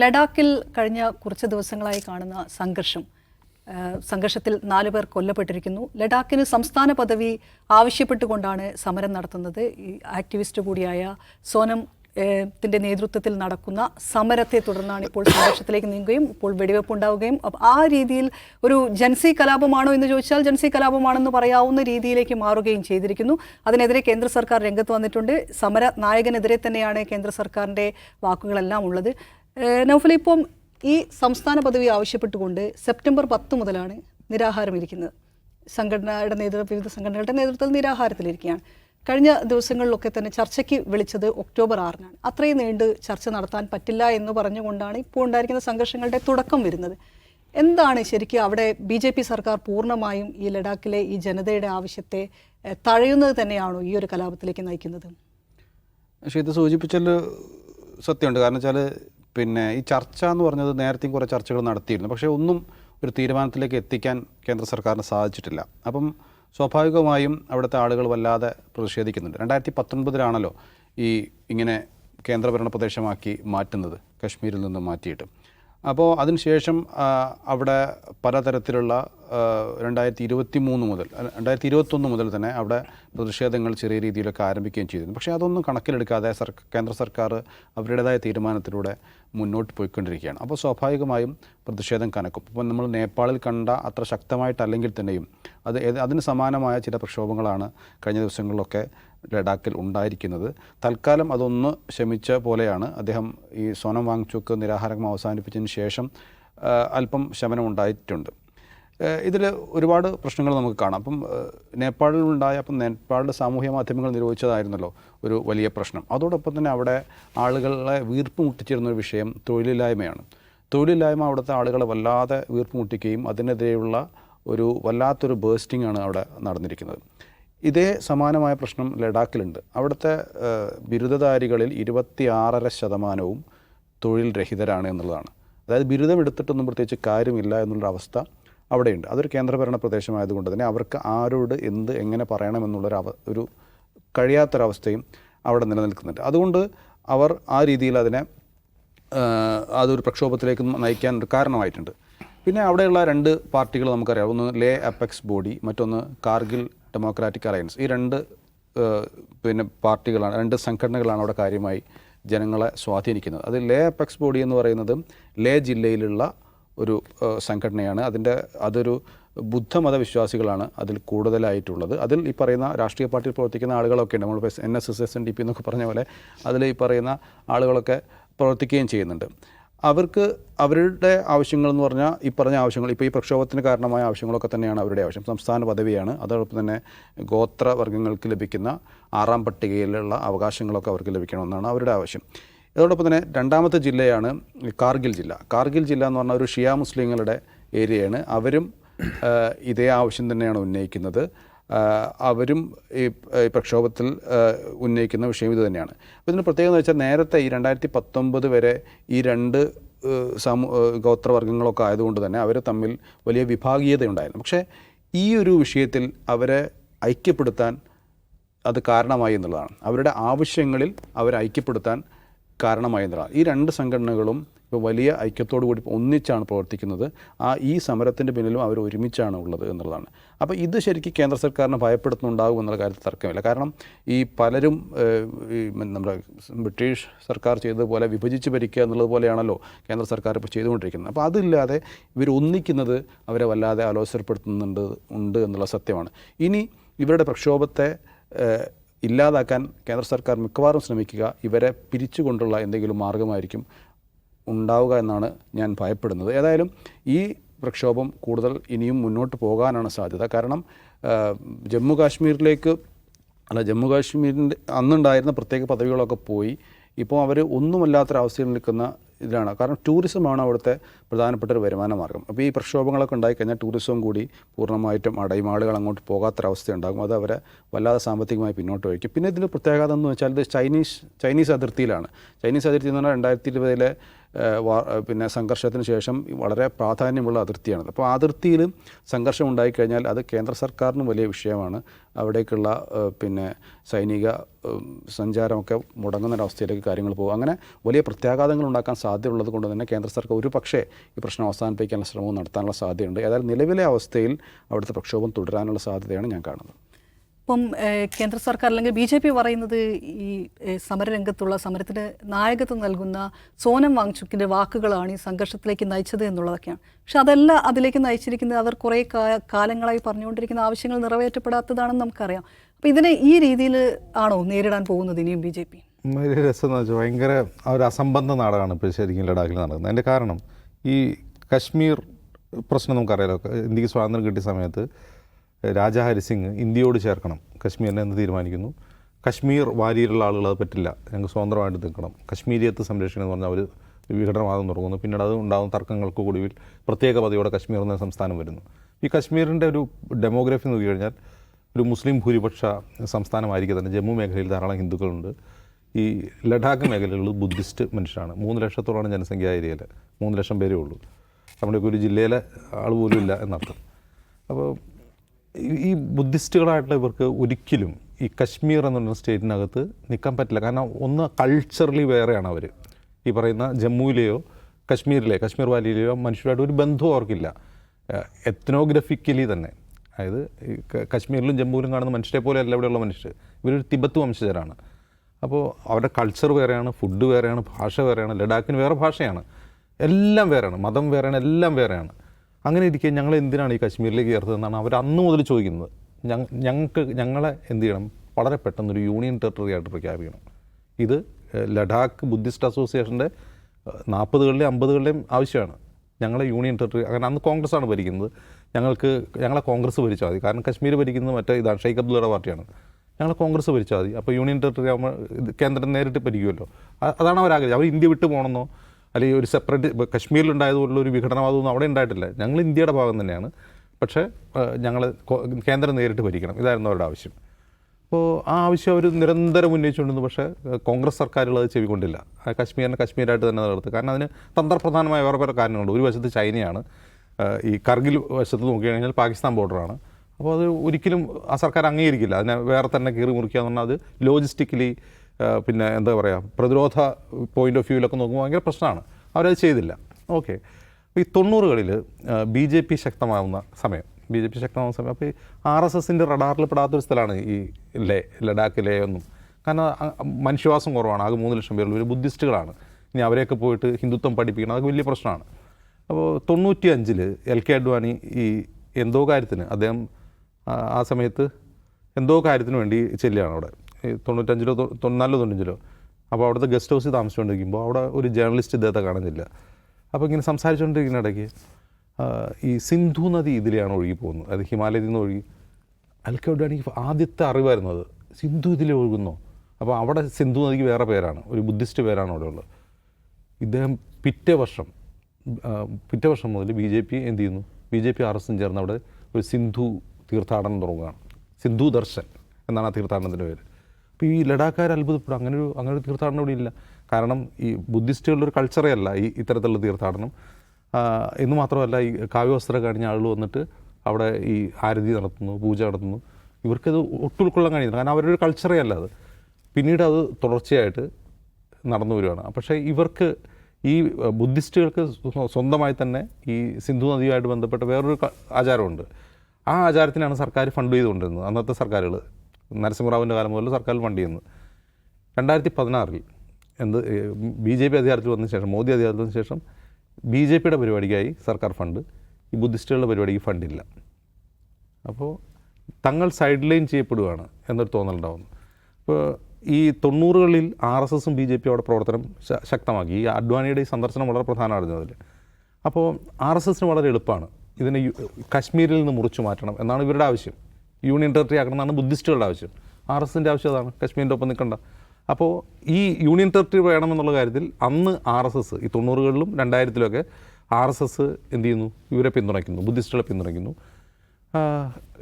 ലഡാക്കിൽ കഴിഞ്ഞ കുറച്ച് ദിവസങ്ങളായി കാണുന്ന സംഘർഷം. സംഘർഷത്തിൽ നാലു പേർ കൊല്ലപ്പെട്ടിരിക്കുന്നു. ലഡാക്കിന് സംസ്ഥാന പദവി ആവശ്യപ്പെട്ടുകൊണ്ടാണ് സമരം നടത്തുന്നത്. ഈ ആക്ടിവിസ്റ്റ് കൂടിയായ സോനം ത്തിന്റെ നേതൃത്വത്തിൽ നടക്കുന്ന സമരത്തെ തുടർന്നാണ് ഇപ്പോൾ സംഘർഷത്തിലേക്ക് നീങ്ങുകയും ഇപ്പോൾ വെടിവെപ്പ് ഉണ്ടാവുകയും. ആ രീതിയിൽ ഒരു ജൻസി കലാപമാണോ എന്ന് ചോദിച്ചാൽ ജൻസി കലാപമാണെന്ന് പറയാവുന്ന രീതിയിലേക്ക് മാറുകയും ചെയ്തിരിക്കുന്നു. അതിനെതിരെ കേന്ദ്ര സർക്കാർ രംഗത്ത് വന്നിട്ടുണ്ട്. സമര നായകനെതിരെ തന്നെയാണ് കേന്ദ്ര സർക്കാരിന്റെ വാക്കുകളെല്ലാം ഉള്ളത്. നൗഫൽ ഇപ്പം ഈ സംസ്ഥാന പദവി ആവശ്യപ്പെട്ടുകൊണ്ട് സെപ്റ്റംബർ പത്ത് മുതലാണ് നിരാഹാരം ഇരിക്കുന്നത് സംഘടനയുടെ നേതൃത്വം വിവിധ സംഘടനകളുടെ നേതൃത്വത്തിൽ നിരാഹാരത്തിലിരിക്കുകയാണ്. കഴിഞ്ഞ ദിവസങ്ങളിലൊക്കെ തന്നെ ചർച്ചയ്ക്ക് വിളിച്ചത് ഒക്ടോബർ ആറിനാണ്. അത്രയും നീണ്ട് ചർച്ച നടത്താൻ പറ്റില്ല എന്ന് പറഞ്ഞുകൊണ്ടാണ് ഇപ്പോൾ ഉണ്ടായിരിക്കുന്ന സംഘർഷങ്ങളുടെ തുടക്കം വരുന്നത്. എന്താണ് ശരിക്കും അവിടെ ബി ജെ പി സർക്കാർ പൂർണമായും ഈ ലഡാക്കിലെ ഈ ജനതയുടെ ആവശ്യത്തെ തഴയുന്നത് തന്നെയാണോ ഈ ഒരു കലാപത്തിലേക്ക് നയിക്കുന്നത്? പക്ഷേ ഇത് സൂചിപ്പിച്ചാൽ സത്യമുണ്ട്. കാരണം വെച്ചാൽ പിന്നെ ഈ ചർച്ച എന്ന് പറഞ്ഞത് നേരത്തെയും കുറേ ചർച്ചകൾ നടത്തിയിരുന്നു. പക്ഷേ ഒന്നും ഒരു തീരുമാനത്തിലേക്ക് എത്തിക്കാൻ കേന്ദ്ര സർക്കാരിന് സാധിച്ചിട്ടില്ല. അപ്പം സ്വാഭാവികമായും അവിടുത്തെ ആളുകൾ വല്ലാതെ പ്രതിഷേധിക്കുന്നുണ്ട്. രണ്ടായിരത്തി പത്തൊൻപതിലാണല്ലോ ഈ ഇങ്ങനെ കേന്ദ്രഭരണ പ്രദേശമാക്കി മാറ്റുന്നത് കശ്മീരിൽ നിന്ന് മാറ്റിയിട്ട്. അപ്പോൾ അതിനുശേഷം അവിടെ പലതരത്തിലുള്ള രണ്ടായിരത്തി ഇരുപത്തി മൂന്ന് മുതൽ രണ്ടായിരത്തി ഇരുപത്തൊന്ന് മുതൽ തന്നെ അവിടെ പ്രതിഷേധങ്ങൾ ചെറിയ രീതിയിലൊക്കെ ആരംഭിക്കുകയും ചെയ്തിരുന്നു. പക്ഷേ അതൊന്നും കണക്കിലെടുക്കാതെ സർക്കാർ കേന്ദ്ര സർക്കാർ അവരുടേതായ തീരുമാനത്തിലൂടെ മുന്നോട്ട് പോയിക്കൊണ്ടിരിക്കുകയാണ്. അപ്പോൾ സ്വാഭാവികമായും പ്രതിഷേധം കനക്കും. ഇപ്പോൾ നമ്മൾ നേപ്പാളിൽ കണ്ട അത്ര ശക്തമായിട്ടല്ലെങ്കിൽ തന്നെയും അത് അതിന് സമാനമായ ചില പ്രക്ഷോഭങ്ങളാണ് കഴിഞ്ഞ ദിവസങ്ങളിലൊക്കെ ലഡാക്കിൽ ഉണ്ടായിരിക്കുന്നത്. തൽക്കാലം അതൊന്ന് ശമിച്ച പോലെയാണ്. അദ്ദേഹം ഈ സോനം വാങ്ചുക്ക് നിരാഹാരം അവസാനിപ്പിച്ചതിന് ശേഷം അല്പം ശമനം ഉണ്ടായിട്ടുണ്ട് ഇതിൽ ഒരുപാട് പ്രശ്നങ്ങൾ നമുക്ക് കാണാം. അപ്പം ഉണ്ടായ അപ്പം നേപ്പാളിൽ സാമൂഹ്യ മാധ്യമങ്ങൾ നിരോധിച്ചതായിരുന്നല്ലോ ഒരു വലിയ പ്രശ്നം. അതോടൊപ്പം തന്നെ അവിടെ ആളുകളെ വീർപ്പ് മുട്ടിച്ചിരുന്ന ഒരു വിഷയം തൊഴിലില്ലായ്മയാണ്. തൊഴിലില്ലായ്മ അവിടുത്തെ ആളുകളെ വല്ലാതെ വീർപ്പ് മുട്ടിക്കുകയും അതിനെതിരെയുള്ള ഒരു വല്ലാത്തൊരു ബേസ്റ്റിംഗ് ആണ് അവിടെ നടന്നിരിക്കുന്നത്. ഇതേ സമാനമായ പ്രശ്നം ലഡാക്കിലുണ്ട്. അവിടുത്തെ ബിരുദധാരികളിൽ ഇരുപത്തി ആറര ശതമാനവും തൊഴിൽ രഹിതരാണ് എന്നുള്ളതാണ്. അതായത് ബിരുദം എടുത്തിട്ടൊന്നും പ്രത്യേകിച്ച് കാര്യമില്ല എന്നുള്ള അവസ്ഥ അവിടെയുണ്ട്. അതൊരു കേന്ദ്രഭരണ പ്രദേശമായതുകൊണ്ട് തന്നെ അവർക്ക് ആരോട് എന്ത് എങ്ങനെ പറയണമെന്നുള്ളൊരു അവ ഒരു കഴിയാത്തൊരവസ്ഥയും അവിടെ നിലനിൽക്കുന്നുണ്ട്. അതുകൊണ്ട് അവർ ആ രീതിയിൽ അതിനെ അതൊരു പ്രക്ഷോഭത്തിലേക്ക് നയിക്കാൻ ഒരു കാരണമായിട്ടുണ്ട്. പിന്നെ അവിടെയുള്ള രണ്ട് പാർട്ടികൾ നമുക്കറിയാം. ഒന്ന് ലേ അപ്പെക്സ് ബോഡി മറ്റൊന്ന് കാർഗിൽ ഡെമോക്രാറ്റിക് അലയൻസ്. ഈ രണ്ട് പിന്നെ പാർട്ടികളാണ് രണ്ട് സംഘടനകളാണ് അവിടെ കാര്യമായി ജനങ്ങളെ സ്വാധീനിക്കുന്നത്. അത് ലേ അപ്പെക്സ് ബോഡി എന്ന് പറയുന്നത് ലേ ജില്ലയിലുള്ള ഒരു സംഘടനയാണ്. അതിന്റെ അതൊരു ബുദ്ധമത വിശ്വാസികളാണ് അതിൽ കൂടുതലായിട്ടുള്ളത്. അതിൽ ഈ പറയുന്ന രാഷ്ട്രീയ പാർട്ടിയിൽ പ്രവർത്തിക്കുന്ന ആളുകളൊക്കെ ഉണ്ട് നമ്മൾ N S S S N D P എന്നൊക്കെ പറഞ്ഞ പോലെ അതിൽ ഈ പറയുന്ന ആളുകളൊക്കെ പ്രവർത്തിക്കുകയും ചെയ്യുന്നുണ്ട്. അവർക്ക് അവരുടെ ആവശ്യങ്ങൾ എന്ന് പറഞ്ഞാൽ ഈ പറഞ്ഞ ആവശ്യങ്ങൾ ഇപ്പോൾ ഈ പ്രക്ഷോഭത്തിന് കാരണമായ ആവശ്യങ്ങളൊക്കെ തന്നെയാണ് അവരുടെ ആവശ്യം. സംസ്ഥാന പദവിയാണ്. അതോടൊപ്പം തന്നെ ഗോത്രവർഗങ്ങൾക്ക് ലഭിക്കുന്ന ആറാം പട്ടികയിലുള്ള അവകാശങ്ങളൊക്കെ അവർക്ക് ലഭിക്കണമെന്നാണ് അവരുടെ ആവശ്യം. അതോടൊപ്പം തന്നെ രണ്ടാമത്തെ ജില്ലയാണ് കാർഗിൽ ജില്ല. കാർഗിൽ ജില്ല എന്ന് പറഞ്ഞാൽ ഒരു ഷിയ മുസ്ലിങ്ങളുടെ ഏരിയയാണ്. അവരും ഇതേ ആവശ്യം തന്നെയാണ് ഉന്നയിക്കുന്നത്. അവരും ഈ പ്രക്ഷോഭത്തിൽ ഉന്നയിക്കുന്ന വിഷയം ഇത് തന്നെയാണ്. അപ്പോൾ ഇതിന് പ്രത്യേകത എന്ന് വെച്ചാൽ നേരത്തെ ഈ രണ്ടായിരത്തി പത്തൊമ്പത് വരെ ഈ രണ്ട് സമൂ ഗോത്രവർഗങ്ങളൊക്കെ ആയതുകൊണ്ട് തന്നെ അവർ തമ്മിൽ വലിയ വിഭാഗീയതയുണ്ടായിരുന്നു. പക്ഷേ ഈ ഒരു വിഷയത്തിൽ അവരെ ഐക്യപ്പെടുത്താൻ അത് കാരണമായി എന്നുള്ളതാണ്. അവരുടെ ആവശ്യങ്ങളിൽ അവരെ ഐക്യപ്പെടുത്താൻ കാരണമായി എന്നുള്ളതാണ് ഈ രണ്ട് സംഘടനകളും ഇപ്പോൾ വലിയ ഐക്യത്തോടു കൂടി ഒന്നിച്ചാണ് പ്രവർത്തിക്കുന്നത്. ആ ഈ സമരത്തിന്റെ പിന്നിലും അവർ ഒരുമിച്ചാണ് ഉള്ളത് എന്നുള്ളതാണ്. അപ്പോൾ ഇത് ശരിക്കും കേന്ദ്ര സർക്കാരിനെ ഭയപ്പെടുത്തുന്നുണ്ടാകും എന്നുള്ള കാര്യത്തിൽ തർക്കമില്ല. കാരണം ഈ പലരും ഈ നമ്മുടെ ബ്രിട്ടീഷ് സർക്കാർ ചെയ്തതുപോലെ വിഭജിച്ച് ഭരിക്കുക എന്നുള്ളത് പോലെയാണല്ലോ കേന്ദ്ര സർക്കാർ ഇപ്പോൾ ചെയ്തുകൊണ്ടിരിക്കുന്നത്. അപ്പോൾ അതില്ലാതെ ഇവർ ഒന്നിക്കുന്നത് അവരെ വല്ലാതെ ആലോചനപ്പെടുത്തുന്നുണ്ട് ഉണ്ട് എന്നുള്ള സത്യമാണ്. ഇനി ഇവരുടെ പ്രക്ഷോഭത്തെ ഇല്ലാതാക്കാൻ കേന്ദ്ര സർക്കാർ മിക്കവാറും ശ്രമിക്കുക. ഇവരെ പിരിച്ചുകൊണ്ടുള്ള എന്തെങ്കിലും മാർഗമായിരിക്കും ഉണ്ടാവുക എന്നാണ് ഞാൻ ഭയപ്പെടുന്നത്. ഏതായാലും ഈ പ്രക്ഷോഭം കൂടുതൽ ഇനിയും മുന്നോട്ട് പോകാനാണ് സാധ്യത. കാരണം ജമ്മു കാശ്മീരിലേക്ക് അല്ല ജമ്മു കാശ്മീരിന്റെ അന്നുണ്ടായിരുന്ന പ്രത്യേക പദവികളൊക്കെ പോയി. ഇപ്പോൾ അവർ ഒന്നുമല്ലാത്തൊരവസ്ഥയിൽ നിൽക്കുന്ന ഇതിലാണ്. കാരണം ടൂറിസമാണ് അവിടുത്തെ പ്രധാനപ്പെട്ട ഒരു വരുമാന മാർഗം അപ്പോൾ ഈ പ്രക്ഷോഭങ്ങളൊക്കെ ഉണ്ടായിക്കഴിഞ്ഞാൽ ടൂറിസവും കൂടി പൂർണമായിട്ടും അടയും ആളുകൾ അങ്ങോട്ട് പോകാത്തൊരവസ്ഥ ഉണ്ടാകും അത് അവരെ വല്ലാതെ സാമ്പത്തികമായി പിന്നോട്ട് വയ്ക്കും പിന്നെ ഇതിന്റെ പ്രത്യേകത എന്ന് വെച്ചാൽ ഇത് ചൈനീസ് ചൈനീസ് അതിർത്തിയിലാണ്. ചൈനീസ് അതിർത്തി എന്ന് പറഞ്ഞാൽ രണ്ടായിരത്തി ഇരുപതിലെ പിന്നെ സംഘർഷത്തിന് ശേഷം വളരെ പ്രാധാന്യമുള്ള അതിർത്തിയാണത്. അപ്പോൾ അതിർത്തിയിൽ സംഘർഷം ഉണ്ടായിക്കഴിഞ്ഞാൽ അത് കേന്ദ്ര സർക്കാരിനും വലിയ വിഷയമാണ്. അവിടേക്കുള്ള പിന്നെ സൈനിക സഞ്ചാരമൊക്കെ മുടങ്ങുന്ന ഒരവസ്ഥയിലേക്ക് കാര്യങ്ങൾ പോകും. അങ്ങനെ വലിയ പ്രത്യാഘാതങ്ങൾ ഉണ്ടാക്കാൻ സാധ്യതയുള്ളത് കൊണ്ട് തന്നെ കേന്ദ്ര സർക്കാർ ഒരു പക്ഷേ ഈ പ്രശ്നം അവസാനിപ്പിക്കാനുള്ള ശ്രമവും നടത്താനുള്ള സാധ്യതയുണ്ട്. ഏതായാലും നിലവിലെ അവസ്ഥയിൽ അവിടുത്തെ പ്രക്ഷോഭം തുടരാനുള്ള സാധ്യതയാണ് ഞാൻ കാണുന്നത്. ഇപ്പം കേന്ദ്ര സർക്കാർ അല്ലെങ്കിൽ ബി ജെ പി പറയുന്നത് ഈ സമരരംഗത്തുള്ള സമരത്തിന് നായകത്വം നൽകുന്ന സോനം വാങ്ചുക്കിന്റെ വാക്കുകളാണ് ഈ സംഘർഷത്തിലേക്ക് നയിച്ചത് എന്നുള്ളതൊക്കെയാണ്. പക്ഷെ അതല്ല അതിലേക്ക് നയിച്ചിരിക്കുന്നത് അവർ കുറേ കാലങ്ങളായി പറഞ്ഞുകൊണ്ടിരിക്കുന്ന ആവശ്യങ്ങൾ നിറവേറ്റപ്പെടാത്തതാണെന്ന് നമുക്കറിയാം. അപ്പോൾ ഇതിനെ ഈ രീതിയിൽ ആണോ നേരിടാൻ പോകുന്നത് ഇനിയും ബി ജെ പി? രസം എന്ന് ഭയങ്കര ഒരു അസംബന്ധ നാടകമാണ് ഇപ്പോൾ ശരിക്കും ലഡാക്കിൽ നടക്കുന്നത്. അതിന്റെ കാരണം ഈ കശ്മീർ പ്രശ്നം നമുക്കറിയാലോ. ഇന്ത്യയ്ക്ക് സ്വാതന്ത്ര്യം കിട്ടിയ സമയത്ത് രാജാ ഹരിസിംഗ് ഇന്ത്യയോട് ചേർക്കണം. കശ്മീരിനെ എന്ന് തീരുമാനിക്കുന്നു. കശ്മീർ വാരിയിലുള്ള ആളുകൾ അത് പറ്റില്ല. ഞങ്ങൾക്ക് സ്വതന്ത്രമായിട്ട് നിൽക്കണം. കശ്മീരിയത്ത് സംരക്ഷിക്കണം എന്ന് പറഞ്ഞാൽ അവർ വിഘടനവാദം തുടങ്ങുന്നു. പിന്നീട് അത് ഉണ്ടാകുന്ന തർക്കങ്ങൾക്ക് ഒടുവിൽ പ്രത്യേക പദവിയോടെ കശ്മീർ എന്ന സംസ്ഥാനം വരുന്നു. ഈ കശ്മീരിന്റെ ഒരു ഡെമോഗ്രഫി നോക്കി കഴിഞ്ഞാൽ ഒരു മുസ്ലിം ഭൂരിപക്ഷ സംസ്ഥാനമായിരിക്കും തന്നെ ജമ്മു മേഖലയിൽ ധാരാളം ഹിന്ദുക്കളുണ്ട്. ഈ ലഡാക്ക് മേഖലകളിൽ ബുദ്ധിസ്റ്റ് മനുഷ്യരാണ്. മൂന്ന് ലക്ഷത്തോളമാണ് ജനസംഖ്യ ഏരിയയിൽ മൂന്ന് ലക്ഷം പേരേ ഉള്ളൂ. നമ്മുടെയൊക്കെ ഒരു ജില്ലയിലെ ആൾ പോലും ഇല്ല എന്നർത്ഥം. അപ്പോൾ ഈ- ബുദ്ധിസ്റ്റുകളായിട്ടുള്ള ഇവർക്ക് ഒരിക്കലും ഈ കശ്മീർ എന്ന് പറയുന്ന സ്റ്റേറ്റിനകത്ത് നിൽക്കാൻ പറ്റില്ല. കാരണം ഒന്ന് കൾച്ചറലി വേറെയാണ് അവർ ഈ പറയുന്ന ജമ്മുവിലെയോ കശ്മീരിലെ കശ്മീർ വാലിയിലെയോ മനുഷ്യരായിട്ട് ഒരു ബന്ധവും അവർക്കില്ല. എത്നോഗ്രഫിക്കലി തന്നെ. അതായത് കശ്മീരിലും ജമ്മുവിലും കാണുന്ന മനുഷ്യരെ പോലെ അല്ല ഇവിടെയുള്ള മനുഷ്യർ. ഇവരൊരു തിബത്ത് വംശജരാണ്. അപ്പോൾ അവരുടെ കൾച്ചർ വേറെയാണ് ഫുഡ് വേറെയാണ് ഭാഷ വേറെയാണ് ലഡാക്കിന് വേറെ ഭാഷയാണ്. എല്ലാം വേറെയാണ് മതം വേറെയാണ് എല്ലാം വേറെയാണ്. അങ്ങനെ ഇരിക്കെ ഞങ്ങൾ എന്തിനാണ് ഈ കശ്മീരിലേക്ക് ചേർത്തതെന്നാണ് അവർ അന്ന് മുതൽ ചോദിക്കുന്നത്. ഞങ്ങ- ഞങ്ങൾക്ക് ഞങ്ങളെ എന്ത് ചെയ്യണം? വളരെ പെട്ടെന്ന് ഒരു യൂണിയൻ ടെറിട്ടറി ആയിട്ട് പ്രഖ്യാപിക്കണം ഇത് ലഡാക്ക് ബുദ്ധിസ്റ്റ് അസോസിയേഷന്റെ നാൽപ്പതുകളിലെയും അമ്പതുകളിലെയും ആവശ്യമാണ്. ഞങ്ങളെ യൂണിയൻ ടെറിട്ടറി അങ്ങനെ അന്ന് കോൺഗ്രസ് ആണ് ഭരിക്കുന്നത്. ഞങ്ങൾക്ക് ഞങ്ങളെ കോൺഗ്രസ് ഭരിച്ചാൽ മതി. കാരണം കശ്മീർ ഭരിക്കുന്നത് മറ്റേ ഇതാണ് ഷെയ്ഖ് അബ്ദുള്ളയുടെ പാർട്ടിയാണ്. ഞങ്ങളെ കോൺഗ്രസ് ഭരിച്ചാൽ മതി. അപ്പോൾ യൂണിയൻ ടെറിട്ടറി ആകുമ്പോൾ കേന്ദ്രം നേരിട്ട് ഭരിക്കുമല്ലോ. അതാണ് അവർ ആഗ്രഹം അവർ ഇന്ത്യ വിട്ടു പോകണമെന്നോ അല്ലെങ്കിൽ ഒരു സെപ്പറേറ്റ് കശ്മീരിലുണ്ടായതുപോലുള്ള ഒരു വിഘടനവാദമൊന്നും അവിടെ ഉണ്ടായിട്ടില്ല. ഞങ്ങൾ ഇന്ത്യയുടെ ഭാഗം തന്നെയാണ്. പക്ഷേ ഞങ്ങൾ കേന്ദ്രം നേരിട്ട് ഭരിക്കണം. ഇതായിരുന്നു അവരുടെ ആവശ്യം. അപ്പോൾ ആ ആവശ്യം അവർ നിരന്തരം ഉന്നയിച്ചുകൊണ്ടിരുന്നു. പക്ഷേ കോൺഗ്രസ് സർക്കാരുകൾ അത് ചെവിക്കൊണ്ടില്ല കശ്മീരിനെ കശ്മീരായിട്ട് തന്നെ നിലനിർത്തുക കാരണം അതിന് തന്ത്രപ്രധാനമായ വേറെ വേറെ കാരണങ്ങളുണ്ട്. ഒരു വശത്ത് ചൈനയാണ്. ഈ കർഗിൽ വശത്ത് നോക്കിക്കഴിഞ്ഞാൽ പാകിസ്ഥാൻ ബോർഡറാണ്. അപ്പോൾ അത് ഒരിക്കലും ആ സർക്കാർ അംഗീകരിക്കില്ല. അതിനെ വേറെ തന്നെ കീറി മുറിക്കുക എന്ന് പറഞ്ഞാൽ അത് ലോജിസ്റ്റിക്കലി പിന്നെ എന്താ പറയുക പ്രതിരോധ പോയിന്റ് ഓഫ് വ്യൂവിലൊക്കെ നോക്കുമ്പോൾ ഭയങ്കര പ്രശ്നമാണ്. അവരത് ചെയ്തില്ല. ഓക്കെ ഈ തൊണ്ണൂറുകളിൽ ബി ജെ പി ശക്തമാവുന്ന സമയം ബി ജെ പി ശക്തമാവുന്ന സമയം അപ്പോൾ ഈ ആർ എസ് എസിന്റെ റഡാറിൽ പെടാത്തൊരു സ്ഥലമാണ് ഈ ലേ ലഡാക്ക് ലേ ഒന്നും. കാരണം മനുഷ്യവാസം കുറവാണ്. ആകെ മൂന്ന് ലക്ഷം പേരുള്ള ഒരു ബുദ്ധിസ്റ്റുകളാണ്. ഇനി അവരെയൊക്കെ പോയിട്ട് ഹിന്ദുത്വം പഠിപ്പിക്കണം അതൊക്കെ വലിയ പ്രശ്നമാണ്. അപ്പോൾ തൊണ്ണൂറ്റി അഞ്ചിൽ എൽ കെ അഡ്വാനി ഈ എന്തോ കാര്യത്തിന് അദ്ദേഹം ആ- സമയത്ത് എന്തോ കാര്യത്തിന് വേണ്ടി ചെല്ലുകയാണ് അവിടെ. തൊണ്ണൂറ്റഞ്ചിലോ തൊ- തൊണ്ണൂനാലിലോ തൊണ്ണൂറ്റഞ്ചിലോ. അപ്പോൾ അവിടുത്തെ ഗസ്റ്റ് ഹൗസിൽ താമസിച്ചുകൊണ്ടിരിക്കുമ്പോൾ അവിടെ ഒരു ജേർണലിസ്റ്റ് ഇദ്ദേഹത്തെ കാണുന്നില്ല. അപ്പോൾ ഇങ്ങനെ സംസാരിച്ചുകൊണ്ടിരിക്കുന്ന ഇടയ്ക്ക് ഈ സിന്ധു നദി ഇതിലെയാണ് ഒഴുകി പോകുന്നത്. അത് ഹിമാലയത്തിൽ നിന്ന് ഒഴുകി. അൽക്കൗഡാണെങ്കിൽ ആദ്യത്തെ അറിവായിരുന്നു അത്. സിന്ധു ഇതിലെ ഒഴുകുന്നു. അപ്പോൾ അവിടെ സിന്ധു നദിക്ക് വേറെ പേരാണ്. ഒരു ബുദ്ധിസ്റ്റ് പേരാണ് അവിടെ ഉള്ളത്. ഇദ്ദേഹം പിറ്റേ വർഷം പിറ്റേ വർഷം മുതൽ ബി ജെ പി എന്ത് ചെയ്യുന്നു? ബി ജെ പി ആർ എസും ചേർന്ന് അവിടെ ഒരു സിന്ധു തീർത്ഥാടനം തുടങ്ങുകയാണ്. സിന്ധു ദർശൻ എന്നാണ് ആ തീർത്ഥാടനത്തിന്റെ പേര്. അപ്പോൾ ഈ ലഡാക്കാർ അത്ഭുതപ്പെടും അങ്ങനെ ഒരു അങ്ങനെ ഒരു തീർത്ഥാടനം ഇവിടെ ഇല്ല. കാരണം ഈ ബുദ്ധിസ്റ്റുകളുടെ ഒരു കൾച്ചറേ അല്ല ഈ ഇത്തരത്തിലുള്ള തീർത്ഥാടനം. എന്ന് മാത്രമല്ല ഈ കാവ്യവസ്ത്രം കഴിഞ്ഞ ആളുകൾ വന്നിട്ട് അവിടെ ഈ ആരതി നടത്തുന്നു പൂജ നടത്തുന്നു. ഇവർക്കത് ഒട്ടു ഉൾക്കൊള്ളാൻ കഴിയുന്നില്ല. കാരണം അവരൊരു കൾച്ചറേ അല്ല അത്. പിന്നീട് അത് തുടർച്ചയായിട്ട് നടന്നു വരികയാണ് പക്ഷേ ഇവർക്ക് ഈ ബുദ്ധിസ്റ്റുകൾക്ക് സ്വന്തമായി തന്നെ ഈ സിന്ധു നദിയുമായിട്ട് ബന്ധപ്പെട്ട വേറൊരു ആചാരമുണ്ട്. ആ ആചാരത്തിനാണ് സർക്കാർ ഫണ്ട് ചെയ്തുകൊണ്ടിരുന്നത്. അന്നത്തെ സർക്കാരുകൾ നരസിംഹറാവുവിന്റെ കാലം മുതൽ സർക്കാരിൽ ഫണ്ട് ചെയ്യുന്നത് രണ്ടായിരത്തി പതിനാറിൽ എന്ത് ബി ജെ പി അധികാരത്തിൽ വന്ന ശേഷം മോദി അധികാരത്തിൽ വന്ന ശേഷം ബി ജെ പിയുടെ പരിപാടിക്കായി സർക്കാർ ഫണ്ട് ഈ ബുദ്ധിസ്റ്റുകളുടെ പരിപാടിക്ക് ഫണ്ടില്ല. അപ്പോൾ തങ്ങൾ സൈഡ് ലൈൻ ചെയ്യപ്പെടുകയാണ് എന്നൊരു തോന്നലുണ്ടാവുന്നു. അപ്പോൾ ഈ തൊണ്ണൂറുകളിൽ ആർ എസ് എസും ബി ജെ പി അവിടെ പ്രവർത്തനം ശക്തമാക്കി. ഈ അഡ്വാനിയുടെ ഈ സന്ദർശനം വളരെ പ്രധാനമായിരുന്നു അതിൽ. അപ്പോൾ ആർ എസ് എസിന് വളരെ എളുപ്പമാണ് ഇതിനെ കശ്മീരിൽ കാശ്മീരിൽ നിന്ന് മുറിച്ചു മാറ്റണം എന്നാണ് ഇവരുടെ ആവശ്യം. യൂണിയൻ ടെറിട്ടറി ആക്കണം എന്നാണ് ബുദ്ധിസ്റ്റുകളുടെ ആവശ്യം. ആർ എസ് എസിന്റെ ആവശ്യം അതാണ്. കശ്മീരിന്റെ ഒപ്പം നിൽക്കണ്ട. അപ്പോൾ ഈ യൂണിയൻ ടെറിട്ടറി വേണമെന്നുള്ള കാര്യത്തിൽ അന്ന് ആർ എസ് എസ് ഈ തൊണ്ണൂറുകളിലും രണ്ടായിരത്തിലൊക്കെ ആർ എസ് എസ് എന്ത് ചെയ്യുന്നു? ഇവരെ പിന്തുണയ്ക്കുന്നു. ബുദ്ധിസ്റ്റുകളെ പിന്തുണയ്ക്കുന്നു.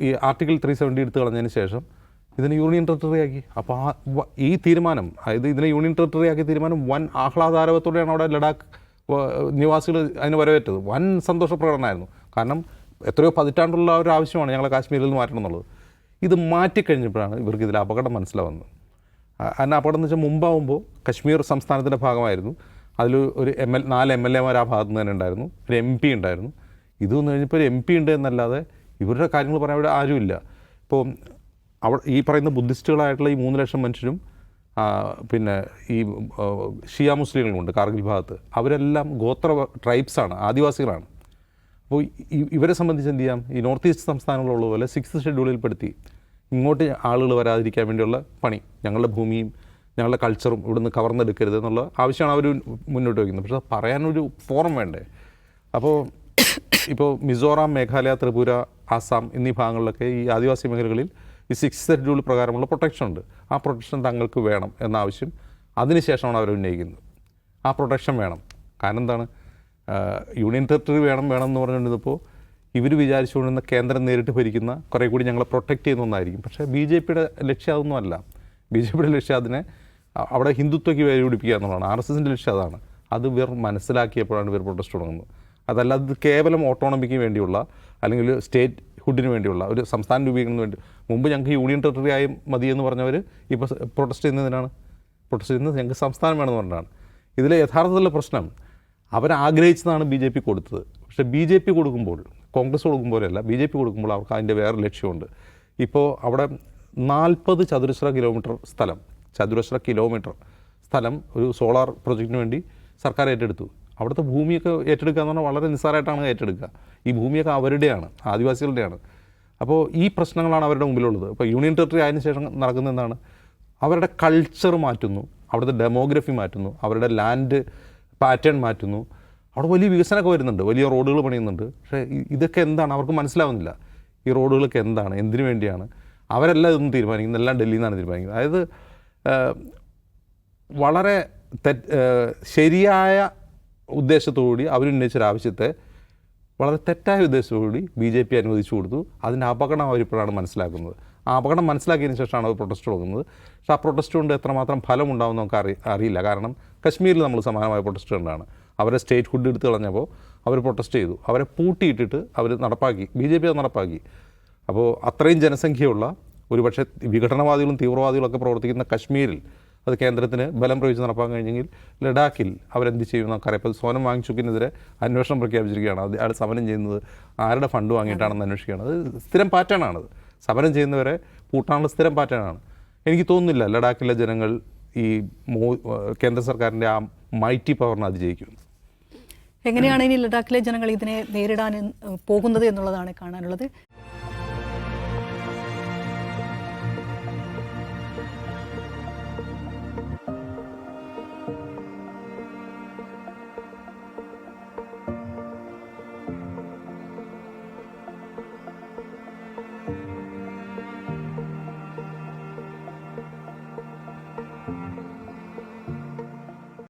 ഈ ആർട്ടിക്കിൾ ത്രീ സെവന്റി എടുത്ത് കളഞ്ഞതിന് ശേഷം ഇതിനെ യൂണിയൻ ടെറിട്ടറി ആക്കി. അപ്പോൾ ആ ഈ തീരുമാനം അതായത് ഇതിനെ യൂണിയൻ ടെറിട്ടറി ആക്കിയ തീരുമാനം വൻ ആഹ്ലാദാരവത്തോടെയാണ് അവിടെ ലഡാക്ക് നിവാസികൾ അതിന് വരവേറ്റത്. വൻ സന്തോഷ പ്രകടനമായിരുന്നു കാരണം എത്രയോ പതിറ്റാണ്ടുള്ള ഒരു ആവശ്യമാണ് ഞങ്ങളെ കാശ്മീരിൽ നിന്ന് മാറ്റണം എന്നുള്ളത്. ഇത് മാറ്റിക്കഴിഞ്ഞപ്പോഴാണ് ഇവർക്ക് ഇതിൽ അപകടം മനസ്സിലാവുന്നത്. അതിന് അപകടം എന്ന് വെച്ചാൽ മുമ്പാവുമ്പോൾ കശ്മീർ സംസ്ഥാനത്തിന്റെ ഭാഗമായിരുന്നു. അതിൽ ഒരു എം എൽ നാല് എം എൽ എമാർ ആ ഭാഗത്ത് നിന്ന് തന്നെ ഉണ്ടായിരുന്നു. ഒരു എം പി ഉണ്ടായിരുന്നു. ഇത് വന്നു കഴിഞ്ഞപ്പോൾ ഒരു എം പി ഉണ്ട് എന്നല്ലാതെ ഇവരുടെ കാര്യങ്ങൾ പറയാൻ ഇവിടെ ആരുമില്ല. ഇപ്പോൾ അവ ഈ പറയുന്ന ബുദ്ധിസ്റ്റുകളായിട്ടുള്ള ഈ മൂന്ന് ലക്ഷം മനുഷ്യരും പിന്നെ ഈ ഷിയ മുസ്ലിങ്ങളുമുണ്ട് കാർഗിൽ ഭാഗത്ത്. അവരെല്ലാം ഗോത്ര ട്രൈബ്സാണ് ആദിവാസികളാണ്. അപ്പോൾ ഇവരെ സംബന്ധിച്ച് എന്ത് ചെയ്യാം? ഈ നോർത്ത് ഈസ്റ്റ് സംസ്ഥാനങ്ങളുള്ള പോലെ സിക്സ് ഷെഡ്യൂളിൽ പെടുത്തി ഇങ്ങോട്ട് ആളുകൾ വരാതിരിക്കാൻ വേണ്ടിയുള്ള പണി ഞങ്ങളുടെ ഭൂമിയും ഞങ്ങളുടെ കൾച്ചറും ഇവിടുന്ന് കവർന്നെടുക്കരുത് എന്നുള്ള ആവശ്യമാണ് അവർ മുന്നോട്ട് വയ്ക്കുന്നത്. പക്ഷേ പറയാനൊരു ഫോറം വേണ്ടേ? അപ്പോൾ ഇപ്പോൾ മിസോറാം മേഘാലയ ത്രിപുര ആസാം എന്നീ ഭാഗങ്ങളിലൊക്കെ ഈ ആദിവാസി മേഖലകളിൽ ഈ സിക്സ് ഷെഡ്യൂൾ പ്രകാരമുള്ള പ്രൊട്ടക്ഷൻ ഉണ്ട്. ആ പ്രൊട്ടക്ഷൻ തങ്ങൾക്ക് വേണം എന്ന ആവശ്യം അതിനുശേഷമാണ് അവർ ഉന്നയിക്കുന്നത്. ആ പ്രൊട്ടക്ഷൻ വേണം. കാരണം എന്താണ്? യൂണിയൻ ടെറിട്ടറി വേണം വേണം എന്ന് പറഞ്ഞുകൊണ്ടിരുന്നപ്പോൾ ഇവർ വിചാരിച്ചുകൊണ്ടിരുന്ന കേന്ദ്രം നേരിട്ട് ഭരിക്കുന്ന കുറേ കൂടി ഞങ്ങളെ പ്രൊട്ടക്റ്റ് ചെയ്യുന്ന ഒന്നായിരിക്കും. പക്ഷേ ബി ജെ പിയുടെ ലക്ഷ്യം അതൊന്നുമല്ല ബി ജെ പിയുടെ ലക്ഷ്യം അതിനെ അവിടെ ഹിന്ദുത്വയ്ക്ക് വേര് പിടിപ്പിക്കുക എന്നുള്ളതാണ്. ആർ എസ് എസിന്റെ ലക്ഷ്യം അതാണ്. അത് ഇവർ മനസ്സിലാക്കിയപ്പോഴാണ് ഇവർ പ്രൊട്ടസ്റ്റ് തുടങ്ങുന്നത്. അതല്ലാതെ അത് കേവലം ഓട്ടോണമിക്ക് വേണ്ടിയുള്ള അല്ലെങ്കിൽ സ്റ്റേറ്റ് ഹുഡിന് വേണ്ടിയുള്ള ഒരു സംസ്ഥാന രൂപീകരണത്തിന് വേണ്ടി മുമ്പ് ഞങ്ങൾക്ക് യൂണിയൻ ടെറിട്ടറി ആയി മതി എന്ന് പറഞ്ഞവർ ഇപ്പോൾ പ്രൊട്ടസ്റ്റ് ചെയ്യുന്നതിനാണ്. പ്രൊട്ടസ്റ്റ് ചെയ്യുന്നത് ഞങ്ങൾക്ക് സംസ്ഥാനം വേണമെന്ന് പറഞ്ഞാണ് ഇതിലെ യഥാർത്ഥത്തിലുള്ള പ്രശ്നം അവരാഗ്രഹിച്ചതാണ് ബി ജെ പി കൊടുത്തത്. പക്ഷേ ബി ജെ പി കൊടുക്കുമ്പോൾ കോൺഗ്രസ് കൊടുക്കുമ്പോഴല്ല ബി ജെ പി കൊടുക്കുമ്പോൾ അവർക്ക് അതിന്റെ വേറെ ലക്ഷ്യമുണ്ട്. ഇപ്പോൾ അവിടെ നാൽപ്പത് ചതുരശ്ര കിലോമീറ്റർ സ്ഥലം ചതുരശ്ര കിലോമീറ്റർ സ്ഥലം ഒരു സോളാർ പ്രൊജക്റ്റിന് വേണ്ടി സർക്കാർ ഏറ്റെടുത്തു. അവിടുത്തെ ഭൂമിയൊക്കെ ഏറ്റെടുക്കുക എന്ന് പറഞ്ഞാൽ വളരെ നിസ്സാരമായിട്ടാണ് ഏറ്റെടുക്കുക. ഈ ഭൂമിയൊക്കെ അവരുടെയാണ് ആദിവാസികളുടെയാണ്. അപ്പോൾ ഈ പ്രശ്നങ്ങളാണ് അവരുടെ മുമ്പിലുള്ളത്. ഇപ്പോൾ യൂണിയൻ ടെറിട്ടറി ആയതിനു ശേഷം നടക്കുന്ന എന്താണ്? അവരുടെ കൾച്ചർ മാറ്റുന്നു അവിടുത്തെ ഡെമോഗ്രഫി മാറ്റുന്നു അവരുടെ ലാൻഡ് പാറ്റേൺ മാറ്റുന്നു. അവിടെ വലിയ വികസനമൊക്കെ വരുന്നുണ്ട്. വലിയ റോഡുകൾ പണിയുന്നുണ്ട്. പക്ഷേ ഇതൊക്കെ എന്താണ്? അവർക്ക് മനസ്സിലാവുന്നില്ല. ഈ റോഡുകളൊക്കെ എന്താണ്? എന്തിനു വേണ്ടിയാണ്? അവരെല്ലാം ഇതൊന്നും തീരുമാനിക്കുന്നത് എല്ലാം ഡൽഹിയിൽ നിന്നാണ് തീരുമാനിക്കുന്നത്. അതായത് വളരെ തെറ്റ് ശരിയായ ഉദ്ദേശത്തോടുകൂടി അവരുന്നയിച്ചൊരു ആവശ്യത്തെ വളരെ തെറ്റായ ഉദ്ദേശത്തോടുകൂടി ബി ജെ പി അനുവദിച്ചു കൊടുത്തു. അതിന്റെ അപകടം അവരിപ്പോഴാണ് മനസ്സിലാക്കുന്നത്. ആ അപകടം മനസ്സിലാക്കിയതിന് ശേഷമാണ് അവർ പ്രൊട്ടസ്റ്റ് തുടങ്ങുന്നത് പക്ഷേ ആ പ്രൊട്ടസ്റ്റ് കൊണ്ട് എത്രമാത്രം ഫലം ഉണ്ടാവും നമുക്ക് അറി അറിയില്ല. കാരണം കശ്മീരിൽ നമ്മൾ സമാനമായ പ്രൊട്ടസ്റ്റ് കണ്ടാണ്. അവരെ സ്റ്റേറ്റ് ഹുഡ് എടുത്ത് കളഞ്ഞപ്പോൾ അവർ പ്രൊട്ടസ്റ്റ് ചെയ്തു. അവരെ പൂട്ടിയിട്ടിട്ട് അവർ നടപ്പാക്കി. ബി ജെ പി അത് നടപ്പാക്കി. അപ്പോൾ അത്രയും ജനസംഖ്യയുള്ള ഒരുപക്ഷെ വിഘടനവാദികളും തീവ്രവാദികളൊക്കെ പ്രവർത്തിക്കുന്ന കശ്മീരിൽ അത് കേന്ദ്രത്തിന് ബലം പ്രയോഗിച്ച് നടപ്പാൻ കഴിഞ്ഞെങ്കിൽ ലഡാക്കിൽ അവരെന്ത് ചെയ്യും നമുക്കറിയാം. ഇപ്പോൾ സോനം വാങ്ചുക്കിനെതിരെ അന്വേഷണം പ്രഖ്യാപിച്ചിരിക്കുകയാണ്. അത് അയാൾ സമരം ചെയ്യുന്നത് ആരുടെ ഫണ്ട് വാങ്ങിയിട്ടാണെന്ന് അന്വേഷിക്കുകയാണ്. അത് സ്ഥിരം പാറ്റേണാണത് സമരം ചെയ്യുന്നവരെ പൂട്ടാനുള്ള സ്ഥിരം പാറ്റേണാണ് എനിക്ക് തോന്നുന്നില്ല ലഡാക്കിലെ ജനങ്ങൾ ഈ മോ കേന്ദ്ര സർക്കാരിന്റെ ആ മൈറ്റി പവറിനെ അതിജയിക്കും. എങ്ങനെയാണ് ഇനി ലഡാക്കിലെ ജനങ്ങൾ ഇതിനെ നേരിടാൻ പോകുന്നത് എന്നുള്ളതാണ് കാണാനുള്ളത്.